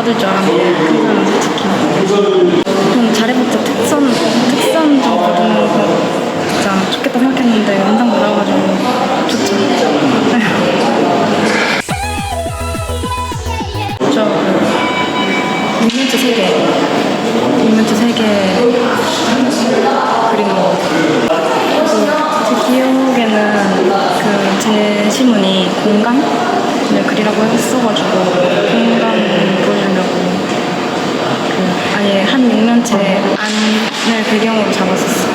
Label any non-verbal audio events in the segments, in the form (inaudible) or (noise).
받을 줄 알았는데 그 사람은 특히 좀 잘해보자 특선 특선 좀 받는 거 진짜 좋겠다 생각했는데 연장 받아가지고 좋죠. (laughs) 저 인면체 세 개, 인면체 세개 그리고 제 기억에는 그 제 시문이 공간을 그리라고 했어가지고. 한 육면체 안을 배경으로 잡았었어.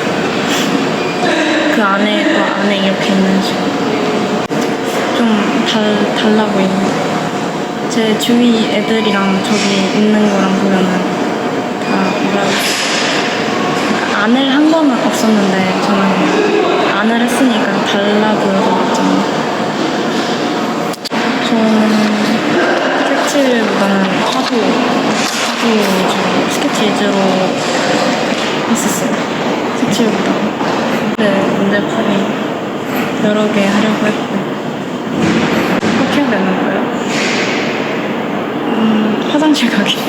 그 안에 또 안에 이렇게 있는 좀 달, 달라 보이는. 제 주위 애들이랑 저기 있는 거랑 보면은 다 뭐라 해야 되지? 안을 한 거는 없었는데 저는 안을 했으니까 달라 보여서 그렇잖아요. 저는 색칠보다는 화도, 화도 위주로, 스케치 위주로 했었어요. 색칠보다. 네, 문제풀이 여러 개 하려고 했고. 꼭 해야 되는 거예요? 음, 화장실 가기. (laughs)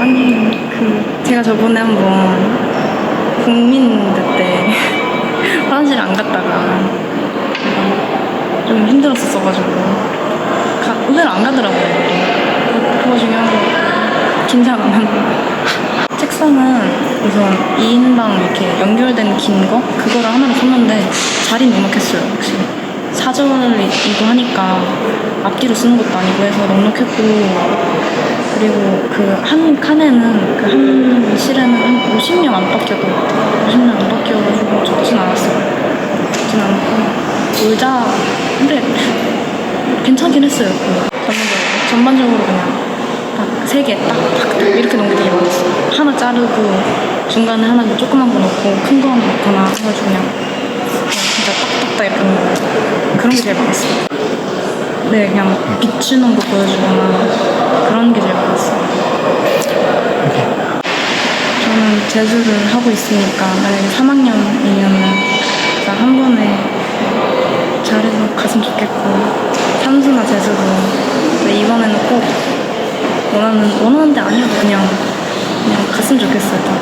아니 그 제가 저번에 한번 국민대 때 (laughs) 화장실 안 갔다가 좀 힘들었었어가지고 가, 의외로 안 가더라고요. 그- 그거 중요한 거 긴장 안 하는 거. 책상은 우선 2인당 이렇게 연결된 긴 거? 그거를 하나로 썼는데 잘 넉넉했어요 확실히 사절이기도 하니까 앞뒤로 쓰는 것도 아니고 해서 넉넉했고 그리고 그 한 칸에는 그 한 실에는 한 50명 안팎이었던 것 같아요. 50명 안팎이어가지고 적진 않았어요. 적진 않고. 의자. 근데 괜찮긴 했어요 그 전반적으로. 전반적으로 그냥 딱 세개딱딱 이렇게 놓은 게 되게 많았어요 하나 자르고 중간에 하나 조그만 거 넣고 큰 거 하나 넣거나 해가지고 그냥 그냥 진짜 딱딱딱 예쁜 거. 그런 게 제일 많았어요 네 그냥 비추는 거 보여주거나 그런 게 제일 많았어요 저는 재수를 하고 있으니까 만약에 3학년이면은 진짜 한 번에 잘해서 갔으면 좋겠고 삼수나 재수도 근데 이번에는 꼭 원하는 원하는 데 아니어도 그냥 그냥 갔으면 좋겠어요. 다.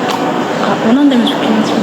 아, 원하는 데면 좋긴 하지만